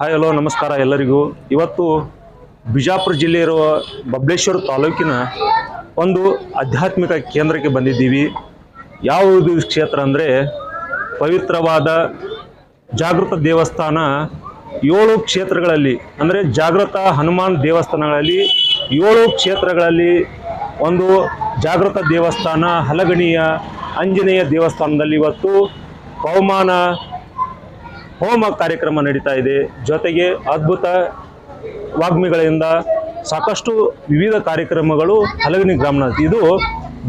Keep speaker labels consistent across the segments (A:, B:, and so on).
A: Hi, hello, ನಮಸ್ಕಾರ ಎಲ್ಲರಿಗೂ. ಇವತ್ತು ಬಿಜಾಪುರ ಜಿಲ್ಲೆ ಇರುವ ಬಬ್ಲೇಶ್ವರ ತಾಲೂಕಿನ ಒಂದು ಆಧ್ಯಾತ್ಮಿಕ ಕೇಂದ್ರಕ್ಕೆ ಬಂದಿದ್ದೀವಿ. ಯಾವುದು ಕ್ಷೇತ್ರ ಅಂದರೆ ಪವಿತ್ರವಾದ ಜಾಗೃತ ದೇವಸ್ಥಾನ ಏಳು ಕ್ಷೇತ್ರಗಳಲ್ಲಿ, ಅಂದರೆ ಜಾಗೃತ ಹನುಮಾನ್ ದೇವಸ್ಥಾನಗಳಲ್ಲಿ ಏಳು ಕ್ಷೇತ್ರಗಳಲ್ಲಿ ಒಂದು ಜಾಗೃತ ದೇವಸ್ಥಾನ, ಹಲಗಣಿಯ ಆಂಜನೇಯ ದೇವಸ್ಥಾನದಲ್ಲಿ ಇವತ್ತು ಪವಮಾನ ಹೋಮ ಕಾರ್ಯಕ್ರಮ ನಡೀತಾ ಇದೆ. ಜೊತೆಗೆ ಅದ್ಭುತ ವಾಗ್ಮಿಗಳಿಂದ ಸಾಕಷ್ಟು ವಿವಿಧ ಕಾರ್ಯಕ್ರಮಗಳು ಹಲಗಣಿ ಗ್ರಾಮನ ಇದು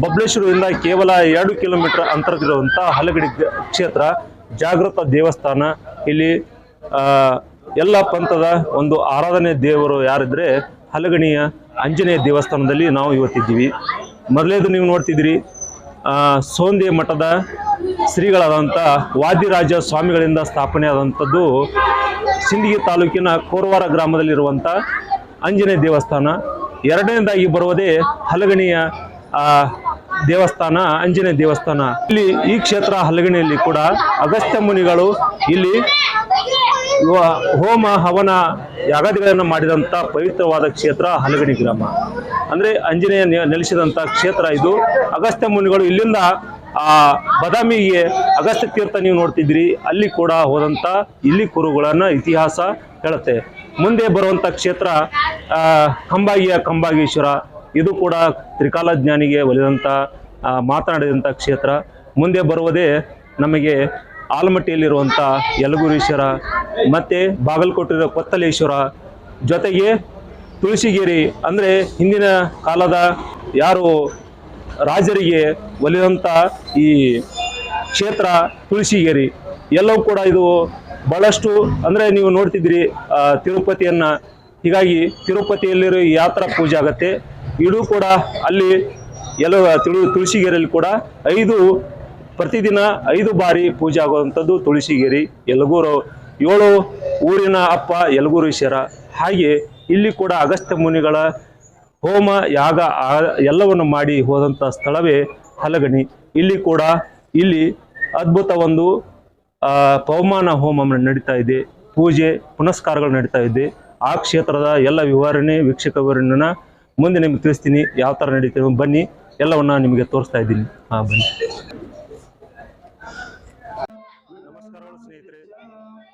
A: ಬಬ್ಲೇಶ್ವರದಿಂದ ಕೇವಲ ಎರಡು ಕಿಲೋಮೀಟರ್ ಅಂತರದಲ್ಲಿರುವಂಥ ಹಲಗಡಿ ಕ್ಷೇತ್ರ, ಜಾಗೃತ ದೇವಸ್ಥಾನ. ಇಲ್ಲಿ ಎಲ್ಲ ಪಂಥದ ಒಂದು ಆರಾಧನೆ ದೇವರು ಯಾರಿದ್ರೆ ಹಲಗಣಿಯ ಆಂಜನೇಯ ದೇವಸ್ಥಾನದಲ್ಲಿ ನಾವು ಇವತ್ತಿದ್ದೀವಿ. ಮೊದಲೇದು ನೀವು ನೋಡ್ತಿದ್ದೀರಿ ಸೋಂದೆ ಮಠದ ಶ್ರೀಗಳಾದಂಥ ವಾದಿರಾಜ ಸ್ವಾಮಿಗಳಿಂದ ಸ್ಥಾಪನೆಯಾದಂಥದ್ದು ಸಿಂದಗಿ ತಾಲೂಕಿನ ಕೋರವಾರ ಗ್ರಾಮದಲ್ಲಿರುವಂಥ ಆಂಜನೇಯ ದೇವಸ್ಥಾನ. ಎರಡನೇದಾಗಿ ಬರುವುದೇ ಹಲಗಣಿಯ ದೇವಸ್ಥಾನ ಆಂಜನೇಯ ದೇವಸ್ಥಾನ. ಇಲ್ಲಿ ಈ ಕ್ಷೇತ್ರ ಹಲಗಣಿಯಲ್ಲಿ ಕೂಡ ಅಗಸ್ತ್ಯ ಮುನಿಗಳು ಇಲ್ಲಿ ಹೋಮ, ಹವನ ಯಾಗಾದಿಗಳನ್ನು ಮಾಡಿದಂಥ ಪವಿತ್ರವಾದ ಕ್ಷೇತ್ರ ಹಲಗಣಿ ಗ್ರಾಮ. ಅಂದರೆ ಆಂಜನೇಯ ನೆಲೆಸಿದಂಥ ಕ್ಷೇತ್ರ ಇದು. ಅಗಸ್ತ್ಯ ಮುನಿಗಳು ಇಲ್ಲಿಂದ ಆ ಬದಾಮಿಗೆ ಅಗಸ್ತ್ಯ ತೀರ್ಥ ನೀವು ನೋಡ್ತಿದ್ರಿ ಅಲ್ಲಿ ಕೂಡ ಹೋದಂಥ ಇಲ್ಲಿ ಕುರುಗಳನ್ನ ಇತಿಹಾಸ ಹೇಳುತ್ತೆ. ಮುಂದೆ ಬರುವಂಥ ಕ್ಷೇತ್ರ ಕಂಬಾಗಿಯ ಕಂಬಾಗೇಶ್ವರ. ಇದು ಕೂಡ ತ್ರಿಕಾಲ ಜ್ಞಾನಿಗೆ ಒಲಿದಂಥ ಮಾತನಾಡಿದಂಥ ಕ್ಷೇತ್ರ. ಮುಂದೆ ಬರುವುದೇ ನಮಗೆ ಆಲಮಟ್ಟಿಯಲ್ಲಿರುವಂಥ ಯಲಗುರೀಶ್ವರ ಮತ್ತು ಬಾಗಲಕೋಟೆಯ ಕೊತ್ತಲೇಶ್ವರ. ಜೊತೆಗೆ ತುಳಸಿಗೇರಿ, ಅಂದರೆ ಹಿಂದಿನ ಕಾಲದ ಯಾರು ರಾಜರಿಗೆ ಒಲಿದಂಥ ಈ ಕ್ಷೇತ್ರ ತುಳಸಿಗೇರಿ ಎಲ್ಲವೂ ಕೂಡ ಇದು ಭಾಳಷ್ಟು ಅಂದರೆ ನೀವು ನೋಡ್ತಿದ್ರಿ ಆ, ತಿರುಪತಿಯನ್ನು. ಹೀಗಾಗಿ ತಿರುಪತಿಯಲ್ಲಿರೋ ಯಾತ್ರಾ ಪೂಜೆ ಆಗತ್ತೆ. ಇದು ಕೂಡ ಅಲ್ಲಿ ಎಲ್ಲ ತುಳು ತುಳಸಿಗೇರಿಯಲ್ಲಿ ಕೂಡ ಐದು ಪ್ರತಿದಿನ ಐದು ಬಾರಿ ಪೂಜೆ ಆಗುವಂಥದ್ದು ತುಳಸಿಗೇರಿ ಯಲಗೂರು ಏಳು ಊರಿನ ಅಪ್ಪ ಯಲಗೂರೀಶ್ವರ ಹಾಗೆ ಇಲ್ಲಿ ಕೂಡ ಅಗಸ್ತ್ಯ ಮುನಿಗಳ ಹೋಮ ಯಾಗ ಎಲ್ಲವನ್ನು ಮಾಡಿ ಹೋದಂಥ ಸ್ಥಳವೇ ಹಲಗಣಿ. ಇಲ್ಲಿ ಕೂಡ ಇಲ್ಲಿ ಅದ್ಭುತ ಒಂದು ಆ, ಪವಮಾನ ಹೋಮ ನಡೀತಾ ಇದೆ. ಪೂಜೆ ಪುನಸ್ಕಾರಗಳು ನಡೀತಾ ಇದೆ. ಆ ಕ್ಷೇತ್ರದ ಎಲ್ಲ ವಿವರಣೆ ವೀಕ್ಷಕ ವಿವರಣೆನ ಮುಂದೆ ನಿಮ್ಗೆ ತಿಳಿಸ್ತೀನಿ. ಯಾವ ಥರ ನಡೀತೀವಿ ಬನ್ನಿ. ಎಲ್ಲವನ್ನ ನಿಮಗೆ ತೋರಿಸ್ತಾ ಇದ್ದೀನಿ. ಹಾಂ ಬನ್ನಿ. ನಮಸ್ಕಾರಗಳು ಸ್ನೇಹಿತರೆ.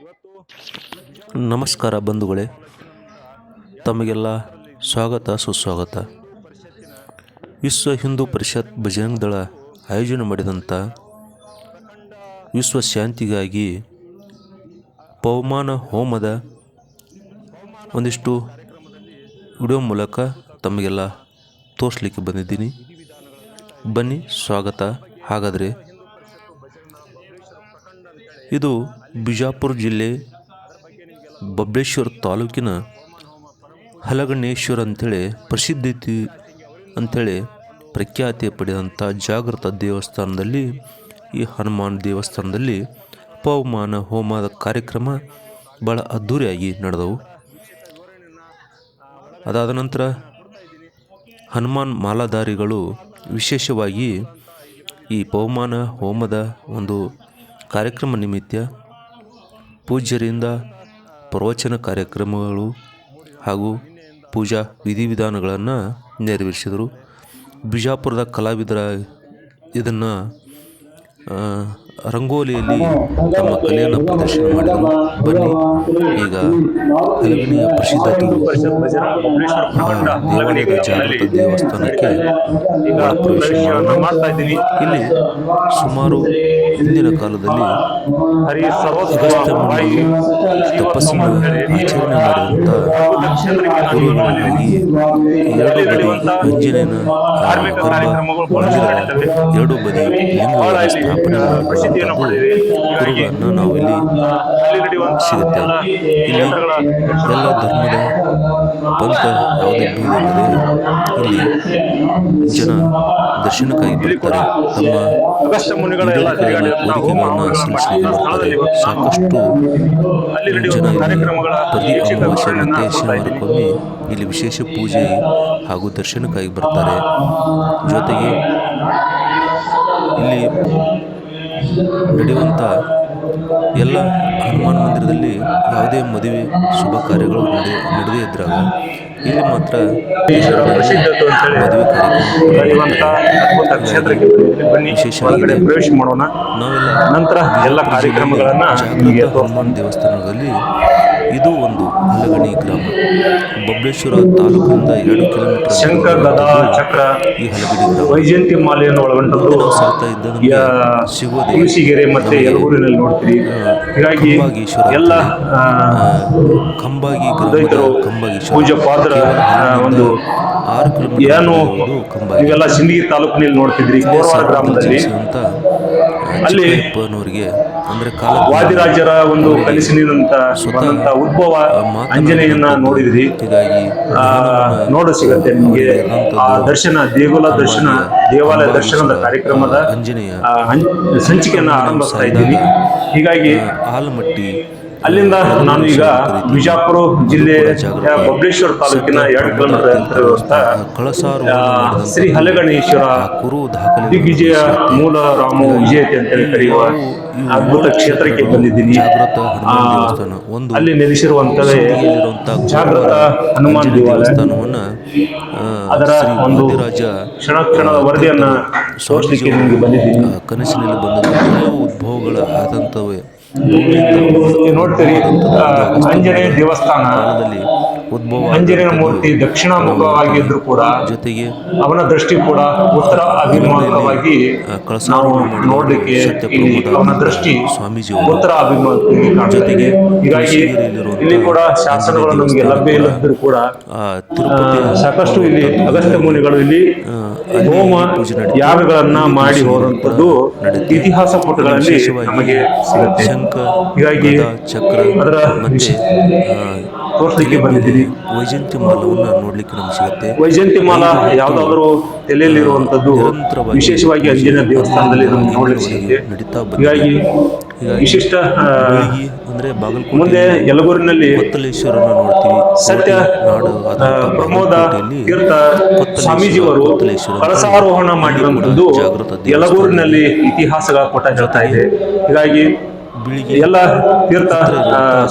A: ಇವತ್ತು
B: ನಮಸ್ಕಾರ ಬಂಧುಗಳೇ. ತಮಗೆಲ್ಲ ಸ್ವಾಗತ, ಸುಸ್ವಾಗತ. ವಿಶ್ವ ಹಿಂದೂ ಪರಿಷತ್ ಬಜರಂಗ್ ದಳ ಆಯೋಜನೆ ಮಾಡಿದಂಥ ವಿಶ್ವ ಶಾಂತಿಗಾಗಿ ಪವಮಾನ ಹೋಮದ ಒಂದಿಷ್ಟು ವಿಡಿಯೋ ಮೂಲಕ ತಮಗೆಲ್ಲ ತೋರಿಸ್ಲಿಕ್ಕೆ ಬಂದಿದ್ದೀನಿ. ಬನ್ನಿ, ಸ್ವಾಗತ. ಹಾಗಾದರೆ ಇದು ಬಿಜಾಪುರ ಜಿಲ್ಲೆ ಬಬ್ಲೇಶ್ವರ ತಾಲೂಕಿನ ಹಲಗಣ್ಣೇಶ್ವರ ಅಂಥೇಳಿ ಪ್ರಸಿದ್ಧಿ ಅಂಥೇಳಿ ಪ್ರಖ್ಯಾತಿ ಪಡೆದಂಥ ಜಾಗೃತ ದೇವಸ್ಥಾನದಲ್ಲಿ, ಈ ಹನುಮಾನ್ ದೇವಸ್ಥಾನದಲ್ಲಿ ಪವಮಾನ ಹೋಮದ ಕಾರ್ಯಕ್ರಮ ಭಾಳ ಅದ್ಧೂರಿಯಾಗಿ ನಡೆದವು. ಅದಾದ ನಂತರ ಹನುಮಾನ್ ಮಾಲಾಧಾರಿಗಳು ವಿಶೇಷವಾಗಿ ಈ ಪವಮಾನ ಹೋಮದ ಒಂದು ಕಾರ್ಯಕ್ರಮ ನಿಮಿತ್ತ ಪೂಜ್ಯರಿಂದ ಪ್ರವಚನ ಕಾರ್ಯಕ್ರಮಗಳು ಹಾಗೂ ಪೂಜಾ ವಿಧಿವಿಧಾನಗಳನ್ನು ನೆರವೇರಿಸಿದರು. ಬಿಜಾಪುರದ ಕಲಾವಿದರ ಇದನ್ನು ರಂಗೋಲಿಯಲ್ಲಿ ತಮ್ಮ ಕಲೆಯನ್ನು ಪ್ರದರ್ಶನ ಮಾಡಿದರು. ಬನ್ನಿ ಈಗ ಹಲಗಣಿಯ ಪ್ರಸಿದ್ಧ ದೇವಾಲಯದ ಜಾಗೃತ ದೇವಸ್ಥಾನಕ್ಕೆ ಇಲ್ಲಿ ಸುಮಾರು ಹಿಂದಿನ ಕಾಲದಲ್ಲಿ ತಪಸ್ಸನ್ನು ಆಚರಣೆ ಮಾಡಿದಂಥ ಗುರುಗಳಾಗಿ ಎರಡು ಬದಿ ಗರ್ಭ ಮಂದಿರದ ಎರಡು ಬದಿ ಲಿಂಗಗಳ ಸ್ಥಾಪನೆ ಮಾಡಿರುವಂಥದ್ದು ಗುರುಗಳನ್ನು ನಾವು ಇಲ್ಲಿ ಸಿಗುತ್ತೆ. ಇಲ್ಲಿ ಎಲ್ಲ ಧರ್ಮದ ಪಂಥ ಯಾವುದೇ ಭೇದವಿಲ್ಲದೆ ಇಲ್ಲಿ ಜನ ದರ್ಶನಕ್ಕಾಗಿ ಬರ್ತಾರೆ. ತಮ್ಮ ಕೋರಿಕೆಗಳನ್ನು ಸಲ್ಲಿಸಲಿಕ್ಕೆ ಬರ್ತಾರೆ. ಸಾಕಷ್ಟು ಜನ ಪ್ರತಿ ಅಮಾವಾಸ್ಯ ಮತ್ತು ಶನಿವಾರಕ್ಕೊಮ್ಮೆ ಇಲ್ಲಿ ವಿಶೇಷ ಪೂಜೆ ಹಾಗೂ ದರ್ಶನಕ್ಕಾಗಿ ಬರ್ತಾರೆ. ಜೊತೆಗೆ ಇಲ್ಲಿ ನಡೆಯುವಂಥ ಎಲ್ಲ ಹನುಮಾನ್ ಮಂದಿರದಲ್ಲಿ ಯಾವುದೇ ಮದುವೆ ಶುಭ ಕಾರ್ಯಗಳು ನಡೆ ನಡೆದೇ ಇದ್ದಾಗ ಇಲ್ಲಿ ಮಾತ್ರ ಮದುವೆ
A: ಪ್ರವೇಶ ಮಾಡೋಣ.
B: ನಾವೆಲ್ಲ
A: ನಂತರ ಎಲ್ಲ ಕಾರ್ಯಕ್ರಮಗಳನ್ನ
B: ಹನುಮಾನ್ ದೇವಸ್ಥಾನದಲ್ಲಿ ಇದು ಒಂದು ಹಲಗಣಿ ಗ್ರಾಮ ಬಬ್ಲೇಶ್ವರ ತಾಲೂಕಿನಿಂದ ಎರಡು ಕಿಲೋಮೀಟರ್
A: ಶಂಕರ್ ಗದಾ ಚಕ್ರ
B: ಈ ಹಲಗಡಿ ಗ್ರಾಮ.
A: ವೈಜಯಂತಿ ಮಾಲೆಯನ್ನು ಒಳಗೊಂಡದ್ದು
B: ಸಾಗ್ತಾ ಇದ್ದ ಸಿಗೋದೆ
A: ತುಳಸಿಗೆರೆ ಮತ್ತೆ ಯಲಗೂರಿನಲ್ಲಿ
B: ನೋಡ್ತೀವಿ
A: ಹೀಗಾಗಿ ಎಲ್ಲ
B: ಕಂಬಾಗಿ ಗ್ರಾಮದ ಕಂಬಾಗೀಶ್ವರ. ಪಾತ್ರ
A: ಆ,
B: ಹನ್ನೊಂದರಿಂದ
A: ಒಂದು
B: ಆರು ಕಿಲೋಮೀಟರ್
A: ಏನು ಇವೆಲ್ಲ ಸಿಂದಗಿ ತಾಲೂಕಿನಲ್ಲಿ ನೋಡ್ತಿದ್ರಿ ಕೋರವಾರ ಗ್ರಾಮದಲ್ಲಿ.
B: ಅಂತ
A: ಅಲ್ಲಿ
B: ಚಿಕ್ಕಪ್ಪನವರಿಗೆ ಅಂದ್ರೆ ಕಾಲ
A: ವಾದಿರಾಜರ ಒಂದು ಕನಸಿನಿಂದ ಬಂದಂತ ಉದ್ಭವ ಅಂಜನೆಯನ್ನ ನೋಡಿದ್ರಿ. ನೋಡ ಸಿಗತ್ತೆ ನಿಮಗೆ. ಆ ದರ್ಶನ ದೇಗುಲ ದರ್ಶನ ದೇವಾಲಯ ದರ್ಶನದ ಕಾರ್ಯಕ್ರಮದ ಸಂಚಿಕೆಯನ್ನ ಆರಂಭಿಸ್ತಾ ಇದ್ದೀನಿ ಹೀಗಾಗಿ
B: ಆಲಮಟ್ಟಿ
A: ಅಲ್ಲಿಂದ ನಾನು ಈಗ ಬಿಜಾಪುರ ಜಿಲ್ಲೆ ಬಬ್ಲೇಶ್ವರ ತಾಲೂಕಿನ ಎರಡು ಕಿಲೋಮೀಟರ್ ಶ್ರೀ ಹಲಗಣೇಶ್ವರ ದಿಗ್ವಿಜಯ ಮೂಲ ರಾಮ ವಿಜಯತೆ ಅಂತೇಳಿ ಕರೆಯುವ ಅದ್ಭುತ ಕ್ಷೇತ್ರಕ್ಕೆ ಬಂದಿದ್ದೀನಿ. ಅಲ್ಲಿ
B: ಸಿಂದಗಿಯಲ್ಲಿರುವಂತಹ
A: ಜಾಗೃತ ಹನುಮಾನ್
B: ದೇವಸ್ಥಾನವನ್ನ
A: ಅದರ ಒಂದು ಕ್ಷಣ ಕ್ಷಣದ ವರದಿಯನ್ನ ನಿಮಗೆ ಬಂದಿದ್ದೀನಿ.
B: ಕನಸಿನಲ್ಲಿ ಬಂದ ಉದ್ಭವಗಳ ಆದಂತವೇ
A: ನೋಡ್ತೀರಿ ಅಂಜನೇ ಆಂಜನೇಯ ದೇವಸ್ಥಾನ.
B: ಕಾಲದಲ್ಲಿ ಉದ್ಭವ
A: ಆಂಜನೇಯ ಮೂರ್ತಿ ದಕ್ಷಿಣ ಮುಖವಾಗಿದ್ರು ಕೂಡ
B: ಜೊತೆಗೆ
A: ಅವನ ದೃಷ್ಟಿ ಕೂಡ ಉತ್ತರ ಅಭಿಮುಖವಾಗಿ ನಾವು ನೋಡಲಿಕ್ಕೆ ಅವನ ದೃಷ್ಟಿ
B: ಸ್ವಾಮೀಜಿ
A: ಉತ್ತರ ಅಭಿಮುಖವಾಗಿ
B: ಜೊತೆಗೆ.
A: ಹೀಗಾಗಿ ಇಲ್ಲಿ ಕೂಡ ಶಾಸನಗಳು ನಮಗೆ ಲಭ್ಯ ಇಲ್ಲದಿದ್ರು ಕೂಡ ಸಾಕಷ್ಟು ಇಲ್ಲಿ ಅಗಸ್ತ್ಯ ಮುನಿಗಳು ಇಲ್ಲಿ ಹೋಮ ಯಾಗಗಳನ್ನ ಮಾಡಿ ಹೋದಂಥದ್ದು ಇತಿಹಾಸ ಪುಟಗಳಲ್ಲಿ ನಮಗೆ ಸಿಗುತ್ತೆ. ಹೀಗಾಗಿ
B: ಚಕ್ರ
A: ಅದರ ತೋರಿಸ್ಲಿಕ್ಕೆ ಬಂದಿದ್ದೀನಿ
B: ವೈಜಂತಿ ಮಾಲವನ್ನು ನೋಡ್ಲಿಕ್ಕೆ ನಮ್ಗೆ ಸಿಗುತ್ತೆ.
A: ವೈಜಯಂತಿ ಮಾಲ ಯಾವ್ದಾದ್ರು ತಲೆಯಲ್ಲಿರುವಂತದ್ದು
B: ನಿರಂತರವಾಗಿ
A: ವಿಶೇಷವಾಗಿ ಅಂಜನ ದೇವಸ್ಥಾನದಲ್ಲಿ ನಮ್ಗೆ ನೋಡ್ಲಿಕ್ಕೆ ಸಿಗುತ್ತೆ.
B: ನಡೀತಾ
A: ಹೀಗಾಗಿ ವಿಶಿಷ್ಟ
B: ಅಂದ್ರೆ ಬಾಗಲಕೋಟೆ
A: ಮುಂದೆ ಯಲಗೂರಿನಲ್ಲಿ
B: ಕೊತ್ತಲೇಶ್ವರನ ನೋಡ್ತೀವಿ.
A: ಸತ್ಯ
B: ನಾಡು
A: ಪ್ರಮೋದ ತೀರ್ಥ ಸ್ವಾಮೀಜಿಯವರು ಕಳಸಾರೋಹಣ ಮಾಡಿರುವಂತದ್ದು ಯಲಗೂರಿನಲ್ಲಿ ಇತಿಹಾಸಗಳ ಪುಟ ಹೇಳ್ತಾ ಇದೆ. ಹೀಗಾಗಿ ಎಲ್ಲ ತೀರ್ಥ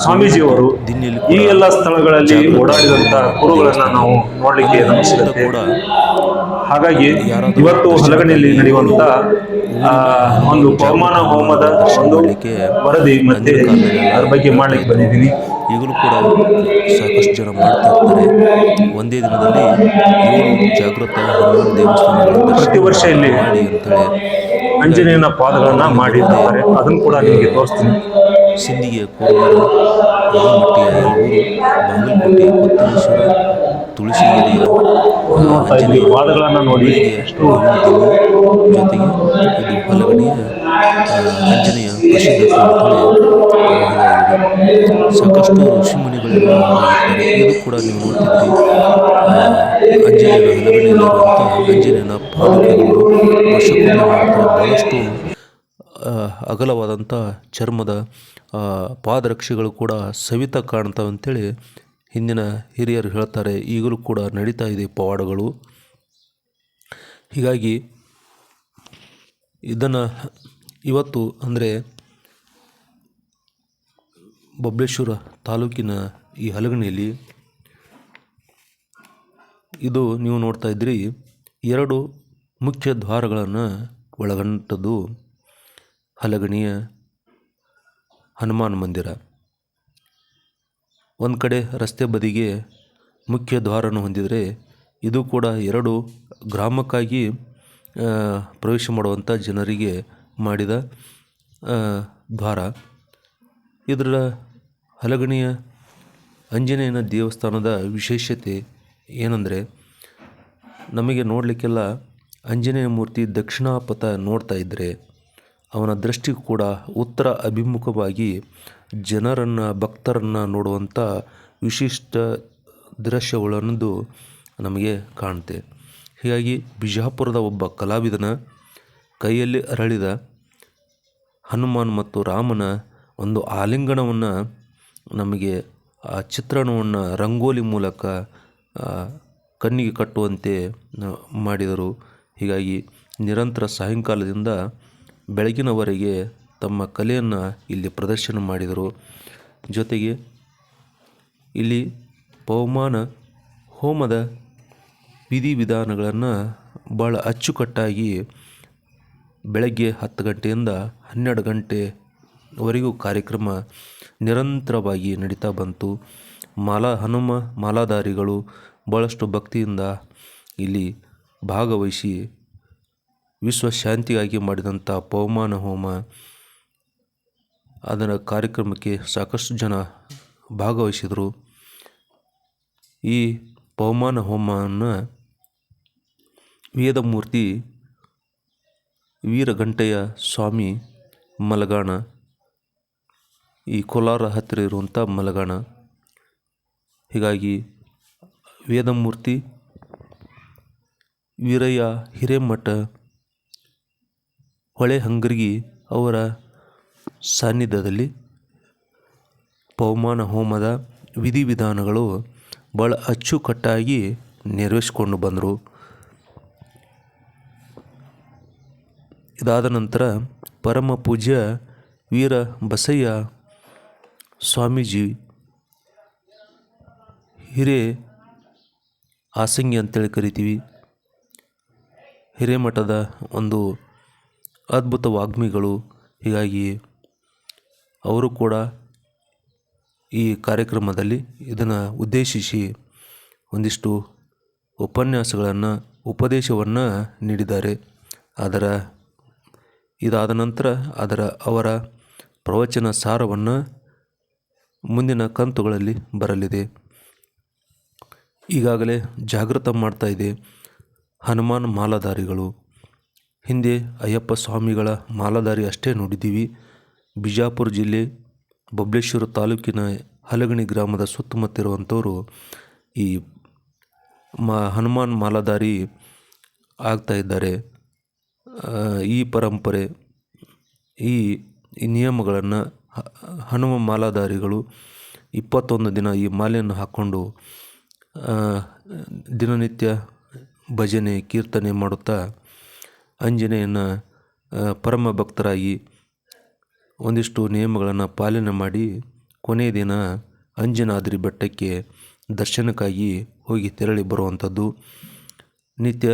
A: ಸ್ವಾಮೀಜಿಯವರು ಈ ಎಲ್ಲ ಸ್ಥಳಗಳಲ್ಲಿ ಓಡಾಡಿದಂತ ಗುರುಗಳನ್ನು ನಾವು ನೋಡಲಿಕ್ಕೆ
B: ಕೂಡ
A: ಹಾಗಾಗಿ ಇವತ್ತು ಹಲಗಣಿಯಲ್ಲಿ ನಡೆಯುವಂತ ಒಂದು ಪವಮಾನ ಹೋಮದ ಒಂದು ವರದಿ ಮತ್ತೆ ಅದ್ರ ಬಗ್ಗೆ ಮಾಡ್ಲಿಕ್ಕೆ ಬಂದಿದ್ದೀನಿ.
B: ಈಗಲೂ ಕೂಡ ಸಾಕಷ್ಟು ಜನ ಮಾಡ್ತಾ ಇರ್ತಾರೆ ಒಂದೇ ದಿನದಲ್ಲಿ ಏಳು ಜಾಗೃತ ಹನುಮಾನ್ ದೇವಸ್ಥಾನಗಳ
A: ಪ್ರತಿ ವರ್ಷ ಇಲ್ಲಿ
B: ಮಾಡಿ ಅಂತೇಳಿ
A: ಅಂಜನೇಯನ ಪಾದಗಳನ್ನ ಮಾಡಿರ್ತಾರೆ ಅದನ್ನು ಕೂಡ ನಿಮಗೆ ತೋರಿಸ್ತೀನಿ
B: ಸಿಂದಿಗೆ ಕೋರವಾರ ಆಲಮಟ್ಟಿಯ ಯಲಬೂರು ಬಾಗಲಕೋಟೆ ಕೊತ್ತಲೇಶ್ವರ ತುಳಸಿಗಿರಿಯ
A: ನೋಡ್ತಾ ಇದ್ವಿ ಪಾದಗಳನ್ನ ನೋಡಿ ಎಷ್ಟು
B: ಜೊತೆಗೆ ಇದು ಹಲಗಣಿಯ ಆ, ಆಂಜನೇಯ ಪ್ರಸಿದ್ಧ ಸ್ಥಳ ಅಂತೇಳಿ ಇದಾಗಿದೆ ಸಾಕಷ್ಟು ಋಷಿಮುನಿಗಳೆಲ್ಲ ಆಗಿರ್ತಾರೆ ಇದು ಕೂಡ ನೀವು ನೋಡ್ತಿದ್ರಿ ಆ, ಅಂಜನೇಯನ ಹಲಗಣಿಯಲ್ಲಿರುವಂಥ ಅಂಜನೇಯನ ಪಾದಕೆಗಳು ವರ್ಷಕ್ಕೊಮ್ಮೆ ಬಹಳಷ್ಟು ಅಗಲವಾದಂಥ ಚರ್ಮದ ಪಾದರಕ್ಷೆಗಳು ಕೂಡ ಸವಿತ ಕಾಣ್ತಾವೆ ಅಂತೇಳಿ ಹಿಂದಿನ ಹಿರಿಯರು ಹೇಳ್ತಾರೆ. ಈಗಲೂ ಕೂಡ ನಡೀತಾ ಇದೆ ಪವಾಡಗಳು. ಹೀಗಾಗಿ ಇದನ್ನು ಇವತ್ತು ಅಂದರೆ ಬಬಲೇಶ್ವರ ತಾಲೂಕಿನ ಈ ಹಲಗಣಿಯಲ್ಲಿ ಇದು ನೀವು ನೋಡ್ತಾ ಇದ್ರಿ ಎರಡು ಮುಖ್ಯ ದ್ವಾರಗಳನ್ನು ಒಳಗೊಂಡದ್ದು ಹಲಗಣಿಯ ಹನುಮಾನ್ ಮಂದಿರ. ಒಂದು ಕಡೆ ರಸ್ತೆ ಬದಿಗೆ ಮುಖ್ಯ ದ್ವಾರವನ್ನು ಹೊಂದಿದರೆ ಇದು ಕೂಡ ಎರಡು ಗ್ರಾಮಕ್ಕಾಗಿ ಪ್ರವೇಶ ಮಾಡುವಂಥ ಜನರಿಗೆ ಮಾಡಿದ ದ್ವಾರ. ಇದರ ಹಲಗಣಿಯ ಆಂಜನೇಯನ ದೇವಸ್ಥಾನದ ವಿಶೇಷತೆ ಏನಂದರೆ, ನಮಗೆ ನೋಡಲಿಕ್ಕೆಲ್ಲ ಆಂಜನೇಯ ಮೂರ್ತಿ ದಕ್ಷಿಣಾಪಥ ನೋಡ್ತಾ ಇದ್ದರೆ ಅವನ ದೃಷ್ಟಿ ಕೂಡ ಉತ್ತರ ಅಭಿಮುಖವಾಗಿ ಜನರನ್ನು, ಭಕ್ತರನ್ನು ನೋಡುವಂಥ ವಿಶಿಷ್ಟ ದೃಶ್ಯಗಳನ್ನದು ನಮಗೆ ಕಾಣುತ್ತೆ. ಹೀಗಾಗಿ ಬಿಜಾಪುರದ ಒಬ್ಬ ಕಲಾವಿದನ ಕೈಯಲ್ಲಿ ಅರಳಿದ ಹನುಮಾನ್ ಮತ್ತು ರಾಮನ ಒಂದು ಆಲಿಂಗನವನ್ನು ನಮಗೆ ಆ ಚಿತ್ರಣವನ್ನು ರಂಗೋಲಿ ಮೂಲಕ ಕಣ್ಣಿಗೆ ಕಟ್ಟುವಂತೆ ಮಾಡಿದರು. ಹೀಗಾಗಿ ನಿರಂತರ ಸಾಯಂಕಾಲದಿಂದ ಬೆಳಗಿನವರೆಗೆ ತಮ್ಮ ಕಲೆಯನ್ನು ಇಲ್ಲಿ ಪ್ರದರ್ಶನ ಮಾಡಿದರು. ಜೊತೆಗೆ ಇಲ್ಲಿ ಪವಮಾನ ಹೋಮದ ವಿಧಿವಿಧಾನಗಳನ್ನು ಭಾಳ ಅಚ್ಚುಕಟ್ಟಾಗಿ ಬೆಳಗ್ಗೆ ಹತ್ತು ಗಂಟೆಯಿಂದ ಹನ್ನೆರಡು ಗಂಟೆವರೆಗೂ ಕಾರ್ಯಕ್ರಮ ನಿರಂತರವಾಗಿ ನಡೀತಾ ಬಂತು. ಮಾಲಾ ಹನುಮ ಮಾಲಾಧಾರಿಗಳು ಭಾಳಷ್ಟು ಭಕ್ತಿಯಿಂದ ಇಲ್ಲಿ ಭಾಗವಹಿಸಿ ವಿಶ್ವ ಶಾಂತಿಗಾಗಿ ಮಾಡಿದಂಥ ಪವಮಾನ ಹೋಮ ಅದರ ಕಾರ್ಯಕ್ರಮಕ್ಕೆ ಸಾಕಷ್ಟು ಜನ ಭಾಗವಹಿಸಿದರು. ಈ ಪವಮಾನ ಹೋಮವನ್ನು ವೇದಮೂರ್ತಿ ವೀರಘಂಟೆಯ ಸ್ವಾಮಿ ಮಲಗಾಣ ಈ ಕೋಲಾರ ಹತ್ತಿರ ಇರುವಂಥ ಮಲಗಾಣ ಹೀಗಾಗಿ ವೇದಮೂರ್ತಿ ವೀರಯ್ಯ ಹಿರೇಮಠ, ಹೊಳೆ ಹಂಗರ್ಗಿ ಅವರ ಸಾನ್ನಿಧ್ಯದಲ್ಲಿ ಪವಮಾನ ಹೋಮದ ವಿಧಿವಿಧಾನಗಳು ಭಾಳ ಅಚ್ಚುಕಟ್ಟಾಗಿ ನೆರವೇರಿಸ್ಕೊಂಡು ಬಂದರು. ಇದಾದ ನಂತರ ಪರಮ ಪೂಜ್ಯ ವೀರ ಬಸಯ್ಯ ಸ್ವಾಮೀಜಿ, ಹಿರೇ ಆಸಂಗಿ ಅಂತೇಳಿ ಕರಿತೀವಿ. ಹಿರೇಮಠದ ಒಂದು ಅದ್ಭುತ ವಾಗ್ಮಿಗಳು. ಹೀಗಾಗಿ ಅವರು ಕೂಡ ಈ ಕಾರ್ಯಕ್ರಮದಲ್ಲಿ ಇದನ್ನು ಉದ್ದೇಶಿಸಿ ಒಂದಿಷ್ಟು ಉಪನ್ಯಾಸಗಳನ್ನು, ಉಪದೇಶವನ್ನು ನೀಡಿದ್ದಾರೆ. ಅದರ ಇದಾದ ನಂತರ ಅದರ ಅವರ ಪ್ರವಚನ ಸಾರವನ್ನು ಮುಂದಿನ ಕಂತುಗಳಲ್ಲಿ ಬರಲಿದೆ. ಈಗಾಗಲೇ ಜಾಗೃತ ಮಾಡ್ತಾ ಇದೆ ಹನುಮಾನ್ ಮಾಲಾಧಾರಿಗಳು. ಹಿಂದೆ ಅಯ್ಯಪ್ಪ ಸ್ವಾಮಿಗಳ ಮಾಲಾಧಾರಿ ಅಷ್ಟೇ ನೋಡಿದ್ದೀವಿ. ಬಿಜಾಪುರ ಜಿಲ್ಲೆ ಬಬ್ಲೇಶ್ವರ ತಾಲೂಕಿನ ಹಲಗಣಿ ಗ್ರಾಮದ ಸುತ್ತಮುತ್ತಿರುವಂಥವರು ಈ ಮಾ ಹನುಮಾನ್ ಮಾಲಾಧಾರಿ ಆಗ್ತಾ ಇದ್ದಾರೆ. ಈ ಪರಂಪರೆ, ಈ ಈ ನಿಯಮಗಳನ್ನು ಹನುಮ ಮಾಲಾಧಾರಿಗಳು ಇಪ್ಪತ್ತೊಂದು ದಿನ ಈ ಮಾಲೆಯನ್ನು ಹಾಕ್ಕೊಂಡು ದಿನನಿತ್ಯ ಭಜನೆ, ಕೀರ್ತನೆ ಮಾಡುತ್ತಾ ಆಂಜನೇಯನ ಪರಮ ಭಕ್ತರಾಗಿ ಒಂದಿಷ್ಟು ನಿಯಮಗಳನ್ನು ಪಾಲನೆ ಮಾಡಿ ಕೊನೆಯ ದಿನ ಅಂಜನಾದ್ರಿ ಬೆಟ್ಟಕ್ಕೆ ದರ್ಶನಕ್ಕಾಗಿ ಹೋಗಿ ತೆರಳಿ ಬರುವಂಥದ್ದು. ನಿತ್ಯ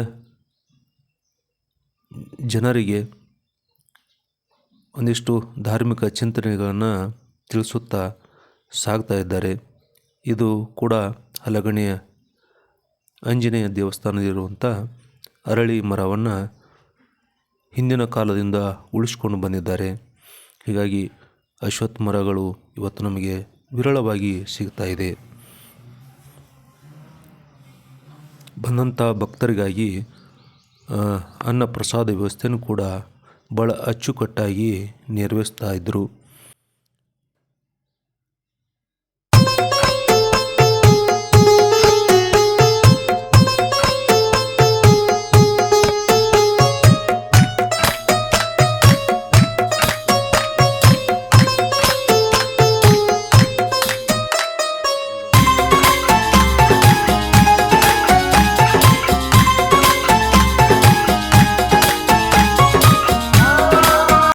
B: ಜನರಿಗೆ ಒಂದಿಷ್ಟು ಧಾರ್ಮಿಕ ಚಿಂತನೆಗಳನ್ನು ತಿಳಿಸುತ್ತಾ ಸಾಗ್ತಾ ಇದ್ದಾರೆ. ಇದು ಕೂಡ ಹಲಗಣಿಯ ಆಂಜನೇಯ ದೇವಸ್ಥಾನದಲ್ಲಿರುವಂಥ ಅರಳಿ ಮರವನ್ನು ಹಿಂದಿನ ಕಾಲದಿಂದ ಉಳಿಸ್ಕೊಂಡು ಬಂದಿದ್ದಾರೆ. ಹೀಗಾಗಿ ಅಶ್ವತ್ಥ ಮರಗಳು ಇವತ್ತು ನಮಗೆ ವಿರಳವಾಗಿ ಸಿಗ್ತಾ ಇದೆ. ಬಂದಂಥ ಭಕ್ತರಿಗಾಗಿ ಅನ್ನ ಪ್ರಸಾದ ವ್ಯವಸ್ಥೆನೂ ಕೂಡ ಭಾಳ ಅಚ್ಚುಕಟ್ಟಾಗಿ ನೆರವೇರಿಸ್ತಾ ಇದ್ದರು